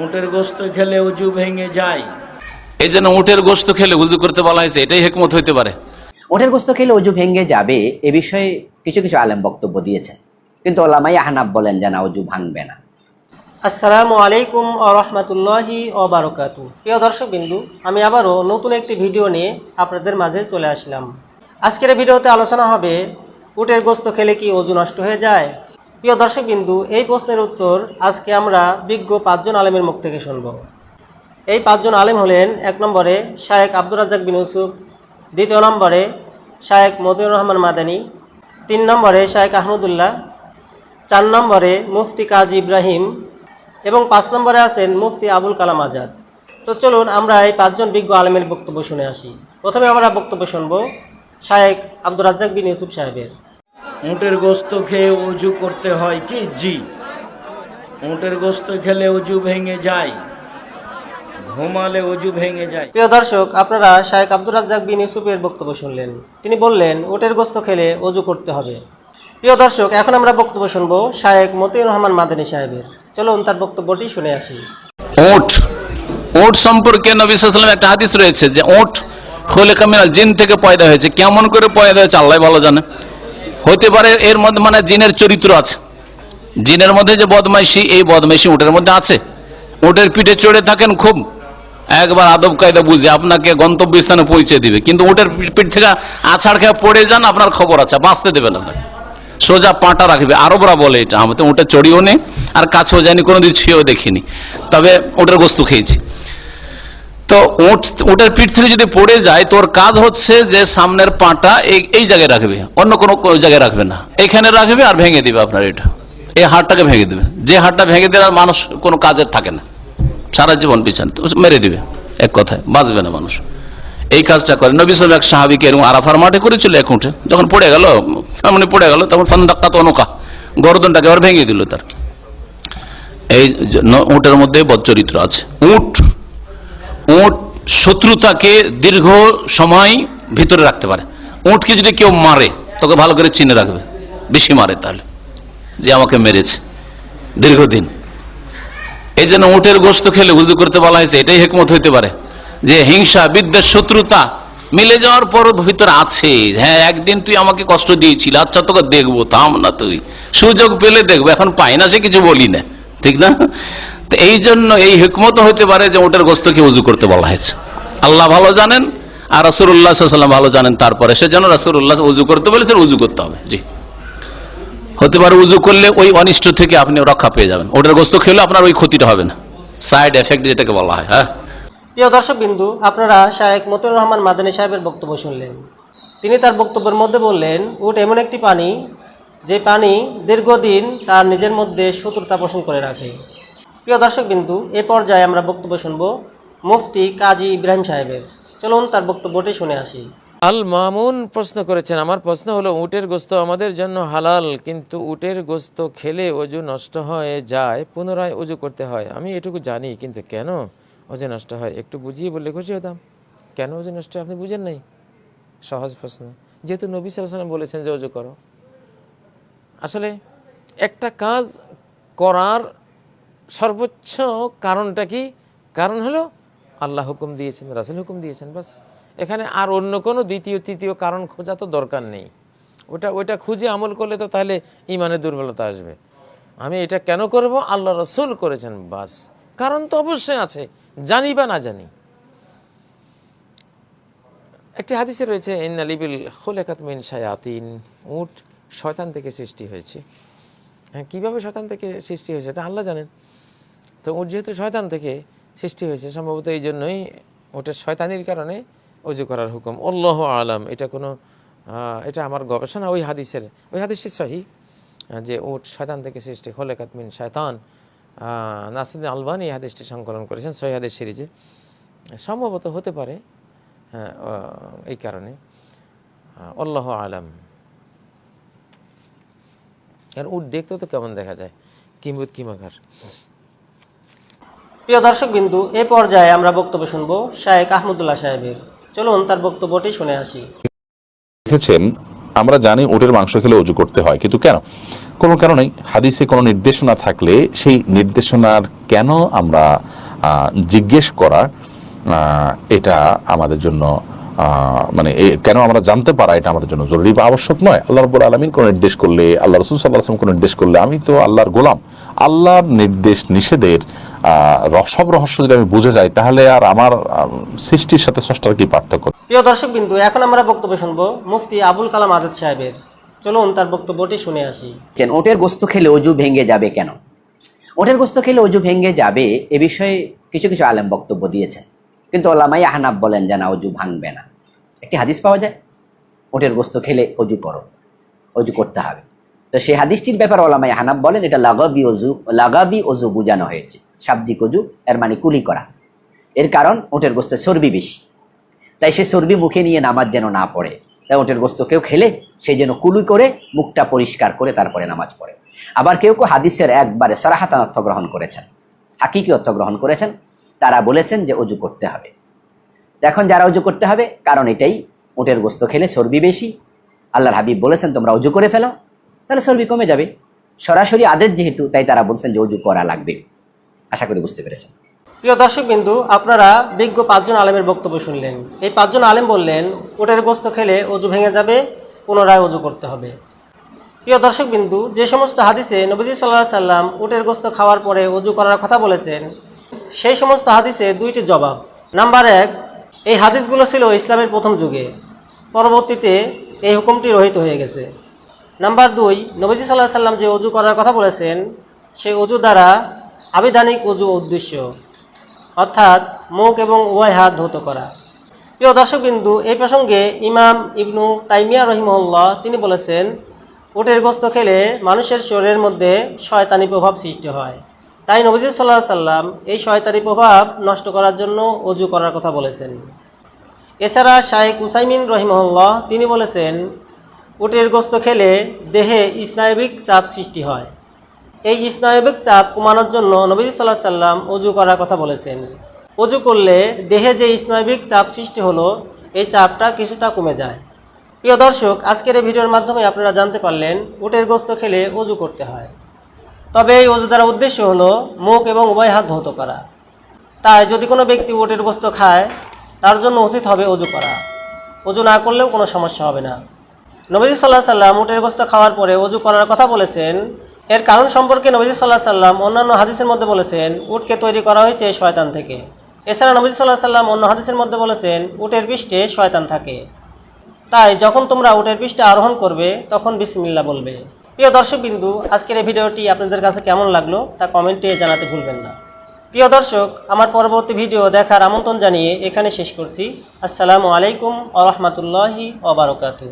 উটের গোস্ত খেলে উজু ভেঙে যায়। এই জন্য উটের গোস্ত খেলে উজু করতে বলা হয়েছে এটাই হেকমত হইতে পারে। ওঠের গোস্ত খেলে অজু ভেঙে যাবে এ বিষয়ে কিছু কিছু আলেম বক্তব্য দিয়েছেন। কিন্তু ওলামাই আহনাব বলেন যে না অজু ভাঙবে না। আসসালামু আলাইকুম ও রহমতুল্লাহি ও বারকাতু প্রিয় দর্শক বিন্দু আমি আবারও নতুন একটি ভিডিও নিয়ে আপনাদের মাঝে চলে আসলাম। আজকের ভিডিওতে আলোচনা হবে উটের গোস্ত খেলে কি ওজু নষ্ট হয়ে যায়? প্রিয় দর্শক বিন্দু এই প্রশ্নের উত্তর আজকে আমরা বিজ্ঞ পাঁচজন আলেমের মুখ থেকে শুনব। এই পাঁচজন আলেম হলেন এক নম্বরে শায়েক আব্দুর রাজ্জাক বিন ইউসুফ, দ্বিতীয় নম্বরে শায়েক মতিউর রহমান মাদানী, তিন নম্বরে শায়েক আহমদুল্লাহ, চার নম্বরে মুফতি কাজী ইব্রাহিম এবং পাঁচ নম্বরে আছেন মুফতি আবুল কালাম আজাদ। তো চলুন আমরা এই পাঁচজন বিজ্ঞ আলেমের বক্তব্য শুনে আসি। প্রথমে আমরা বক্তব্য শুনব শায়েক আব্দুর রাজ্জাক বিন ইউসুফ সাহেবের। উটের গোস্ত খেয়ে উজু করতে হয় কি? জি। উটের গোস্ত খেলে উজু ভেঙে যায়। ঘুমালে উজু ভেঙে যায়। প্রিয় দর্শক আপনারা শায়েক আব্দুর রাজ্জাক বিন ইউসুফের বক্তব্য শুনলেন। তিনি বললেন ওটের গোস্ত খেলে অজু করতে হবে। প্রিয় দর্শক এখন আমরা বক্তব্য শুনব শায়েক মতিউর রহমান মাদানী সাহেবের। চলুন তার বক্তব্যটি শুনে আসি। ওট ওট সম্পর্কে নবী সাল্লাম একটা হাদিস রয়েছে যে ওট খোলে কামিনাল জিন থেকে পয়দা হয়েছে। কেমন করে পয়দা হয়েছে? আল্লাহ ভালো জানে। হতে পারে এর মধ্যে মানে জিনের চরিত্র আছে। জিনের মধ্যে যে বদমাইশি, এই বদমাইশি উটের মধ্যে আছে। উটের পিঠে চড়ে থাকেন খুব। একবার আদব কায়দা বুঝে আপনাকে গন্তব্য স্থানে পৌঁছে দিবে। কিন্তু উটের পিঠ- থেকে আছাড় খেয়ে পড়ে যান, আপনার খবর আছে বাঁচতে দেবে না আপনাকে। সোজা পাটা রাখবে। আরবরা বলে এটা, আমি তো উঠে চড়িও নেই আর কাছেও যাইনি কোনো দিন ছুঁয়েও দেখিনি। তবে ওটার গোস্ত খেয়েছি। তো উটের পিঠ থেকে যদি পড়ে যায়, তোর কাজ হচ্ছে যে সামনের পাটা এই জায়গায় রাখবে। অন্য কোনো জায়গায় রাখবে না। এখানে রাখবে আর ভেঙে দিবে আপনার এটা। এই হাড়টাকে ভেঙে দেবে। যে হাড়টা ভেঙে দিলে আর মানুষ কোনো কাজের থাকে না। সারা জীবন পিছান মেরে দিবে এক কথায়। বাঁচবে না মানুষ। এই কাজটা করে। নবী সাল এক সাহাবিকে এরকম আরাফার মাঠে করেছিল এক উঠে যখন পড়ে গেল, সামনে পড়ে গেল, তখন ফান্দাক্কা তো অনুকা, গরদনটাকে আবার ভেঙে দিল তার। এই উটের মধ্যে বদচরিত্র আছে। উট উট শত্রুতাকে দীর্ঘ সময় ভিতরে রাখতে পারে। উটকে যদি কেউ মারে, তোকে ভালো করে চিনে রাখবে। বেশি মারে তাহলে। যে আমাকে মেরেছে দীর্ঘদিন। এই জন্য উটের গোস্ত খেলে উজু করতে বলা হয়েছে, এটাই হেকমত হইতে পারে। যে হিংসা, বিদ্বেষ, শত্রুতা মিলে যাওয়ার পর ভিতরে আছে। হ্যাঁ একদিন তুই আমাকে কষ্ট দিয়েছিল আচ্ছা তোকে দেখব, থাম না তুই। সুযোগ পেলে দেখব, এখন পাই না সে কিছু বলি না। ঠিক না? তো এই জন্য এই হেকমত হইতে পারে যে ওটার গোস্তকে উজু করতে বলা হয়েছে। আল্লাহ ভালো জানেন আর রসুল্লাহ ভালো জানেন। তারপরে সেজন্য রসুল্লাহ উজু করতে বলেছেন উজু করতে হবে। জি। হতে পারে উজু করলে ওই অনিষ্ট থেকে আপনি রক্ষা পেয়ে যাবেন। ওটার গোস্ত খেলে আপনার ওই ক্ষতিটা হবে না। সাইড এফেক্ট যেটাকে বলা হয় হ্যাঁ? প্রিয় দর্শক বিন্দু, আপনারা শায়েক মতিউর রহমান মাদানী সাহেবের বক্তব্য শুনলেন। তিনি তার বক্তব্যের মধ্যে বললেন, উট এমন একটি পানি, যে পানি দীর্ঘদিন তার নিজের মধ্যে শত্রুতা পোষণ করে রাখে। প্রিয় দর্শক বিন্দু এ পর্যায়ে আমরা বক্তব্য শুনব মুফতি কাজী ইব্রাহিম সাহেবের। চলুন তার বক্তব্যটি শুনে আসি। আল মামুন প্রশ্ন করেছেন, আমার প্রশ্ন হলো, উটের গোস্ত আমাদের জন্য হালাল, কিন্তু উটের গোস্ত খেলে অজু নষ্ট হয়ে যায়, পুনরায় অজু করতে হয়। আমি এটুকু জানি, কিন্তু কেন অজু নষ্ট হয়? একটু বুঝিয়ে বললে খুশি হতাম। কেন অজু নষ্ট আপনি বুঝেন নাই। সহজ প্রশ্ন। যেহেতু নবী সালাম বলেছেন যে অজু করো। আসলে একটা কাজ করার সর্বোচ্চ কারণটা কি? কারণ হলো আল্লাহ হুকুম দিয়েছেন, রাসুল হুকুম দিয়েছেন, বাস। এখানে আর অন্য কোনো দ্বিতীয়, তৃতীয় কারণ খোঁজা তো দরকার নেই। ওটা ওইটা খুঁজে আমল করলে তো তাহলে ইমানের দুর্বলতা আসবে। আমি এটা কেন করব? আল্লাহ রসুল করেছেন, বাস। কারণ তো অবশ্যই আছে, জানি বা না জানি। একটি হাদিসে রয়েছে ইন আলিবিল খোলেকাত মিন শায়াতিন। উট শয়তান থেকে সৃষ্টি হয়েছে। হ্যাঁ কীভাবে শয়তান থেকে সৃষ্টি হয়েছে এটা আল্লাহ জানেন। তো ওর যেহেতু শয়তান থেকে সৃষ্টি হয়েছে, সম্ভবত এই জন্যই ওটা শয়তানির কারণে অজু করার হুকুম। অল্লাহ আলাম, এটা কোনো এটা আমার গবেষণা। ওই হাদিসের, ওই হাদিসটি সহি যে ওট শয়তান থেকে সৃষ্টি হলে কাতমিন শয়তান। নাসিদিন আলবানি এই হাদিসটি সংকলন করেছেন সহি হাদিস সিরিজে। সম্ভবত হতে পারে এই কারণে। অল্লাহ আলাম। আর উট দেখতে তো কেমন দেখা যায়? কিম্বুত কিমাকার প্রিয় দর্শক বিন্দু এ পর্যায়ে আমরা বক্তব্য শুনব শায়েক আহমদুল্লাহ সাহেবের। চলুন তার বক্তব্যটি শুনে আসি। লিখেছেন, আমরা জানি ওটের মাংস খেলে অজু করতে হয়, কিন্তু কেন? কোনো কারণে হাদিসে কোনো নির্দেশনা থাকলে সেই নির্দেশনার কেন আমরা জিজ্ঞেস করা এটা আমাদের জন্য মানে এ- কেন আমরা জানতে পারা এটা আমাদের জন্য জরুরি বা আবশ্যক নয়? আল্লাহ রব্বুল আলমিন কোনো নির্দেশ করলে আল্লাহ রসুল সাল্লাহ কোনো নির্দেশ করলে আমি তো আল্লাহর গোলাম। আল্লাহর নির্দেশ নিষেধের সব রহস্য যদি আমি বুঝে যাই তাহলে আর আমার আহ, সৃষ্টির সাথে স্রষ্টার কি পার্থক্য? প্রিয় দর্শক বিন্দু এখন আমরা বক্তব্য শুনব মুফতি আবুল কালাম আজাদ সাহেবের। চলুন তার বক্তব্যটি শুনে আসি। ওটের গোস্ত খেলে অজু ভেঙে যাবে কেন? ওটের গোস্ত খেলে অজু ভেঙে যাবে এ বিষয়ে কিছু কিছু আলেম বক্তব্য দিয়েছেন। কিন্তু ওলামাই আহনাব বলেন যে না অজু ভাঙবে না। একটি হাদিস পাওয়া যায়, ওটের গোস্ত খেলে অজু করো অজু করতে হবে। তো সেই হাদিসটির ব্যাপারে ওলামাই আহনাব বলেন, এটা লাগাবি অজু লাগাবি অজু বুঝানো হয়েছে। শাব্দিক অজু এর মানে কুলি করা। এর কারণ, ওটের গোস্তে চর্বি বেশি। তাই সে চর্বি মুখে নিয়ে নামাজ যেন না পড়ে। তাই ওটের গোস্ত কেউ খেলে, সে যেন কুলুই করে, মুখটা পরিষ্কার করে তারপরে নামাজ পড়ে। আবার কেউ কেউ হাদিসের একবারে সরাহাতান অর্থ গ্রহণ করেছেন। হাকিকি অর্থ গ্রহণ করেছেন। তারা বলেছেন যে অজু করতে হবে। এখন যারা অজু করতে হবে, কারণ এটাই উটের গোস্ত খেলে চর্বি বেশি। আল্লাহর হাবিব বলেছেন, তোমরা অজু করে ফেলো, তাহলে চর্বি কমে যাবে। সরাসরি আদেশ যেহেতু, তাই তারা বলছেন যে অজু করা লাগবে। আশা করি বুঝতে পেরেছেন। প্রিয় দর্শক বিন্দু, আপনারা বিজ্ঞ পাঁচজন আলেমের বক্তব্য শুনলেন। এই পাঁচজন আলেম বললেন, ওটের গোস্ত খেলে অজু ভেঙে যাবে, পুনরায় অজু করতে হবে। প্রিয় দর্শক বিন্দু, যে সমস্ত হাদিসে নবীজি সাল্লাহ সাল্লাম উটের গোস্ত খাওয়ার পরে অজু করার কথা বলেছেন সেই সমস্ত হাদিসে দুইটি জবাব। নাম্বার এক, এই হাদিসগুলো ছিল ইসলামের প্রথম যুগে। পরবর্তীতে এই হুকুমটি রহিত হয়ে গেছে। নাম্বার দুই, নবীজি সাল্লাহ সাল্লাম যে অজু করার কথা বলেছেন, সেই অজু দ্বারা আবিধানিক অজু উদ্দেশ্য, অর্থাৎ মুখ এবং উভয় হাত ধৌত করা। প্রিয় দর্শকবিন্দু, এই প্রসঙ্গে ইমাম ইবনু তাইমিয়া রহিমউল্লাহ তিনি বলেছেন, উটের গোস্ত খেলে মানুষের শরীরের মধ্যে শয়তানি প্রভাব সৃষ্টি হয়। তাই নবীজ সাল্লাহ সাল্লাম এই শয়তানি প্রভাব নষ্ট করার জন্য অজু করার কথা বলেছেন। এছাড়া শাহেক উসাইমিন রহিমউল্লাহ তিনি বলেছেন, উটের গোস্ত খেলে দেহে স্নায়বিক চাপ সৃষ্টি হয়। এই স্নায়বিক চাপ কমানোর জন্য নবী সাল্লাহ সাল্লাম অজু করার কথা বলেছেন। অজু করলে দেহে যে স্নায়বিক চাপ সৃষ্টি হলো, এই চাপটা কিছুটা কমে যায়। প্রিয় দর্শক, আজকের এই ভিডিওর মাধ্যমে আপনারা জানতে পারলেন, উটের গোস্ত খেলে অজু করতে হয়। তবে এই অজু দ্বারা উদ্দেশ্য হলো মুখ এবং উভয় হাত ধৌত করা। তাই যদি কোনো ব্যক্তি উটের গোস্ত খায়, তার জন্য উচিত হবে অজু করা। অজু না করলেও কোনো সমস্যা হবে না। নবীজি সাল্লাহ সাল্লাম উটের গোস্ত খাওয়ার পরে অজু করার কথা বলেছেন। এর কারণ সম্পর্কে নবীজি সাল্লাহ সাল্লাম অন্যান্য হাদিসের মধ্যে বলেছেন, উটকে তৈরি করা হয়েছে শয়তান থেকে। এছাড়া নবীজি সাল্লাহ সাল্লাম অন্য হাদিসের মধ্যে বলেছেন, উটের পৃষ্ঠে শয়তান থাকে। তাই যখন তোমরা উটের পৃষ্ঠে আরোহণ করবে, তখন বিসমিল্লা বলবে। প্রিয় দর্শকবিন্দু, আজকের এই ভিডিওটি আপনাদের কাছে কেমন লাগল তা কমেন্টে জানাতে ভুলবেন না। প্রিয় দর্শক, আমার পরবর্তী ভিডিও দেখার আমন্ত্রণ জানিয়ে এখানে শেষ করছি। আসসালামু আলাইকুম আ রহমতুল্লাহি ওবরাকাতু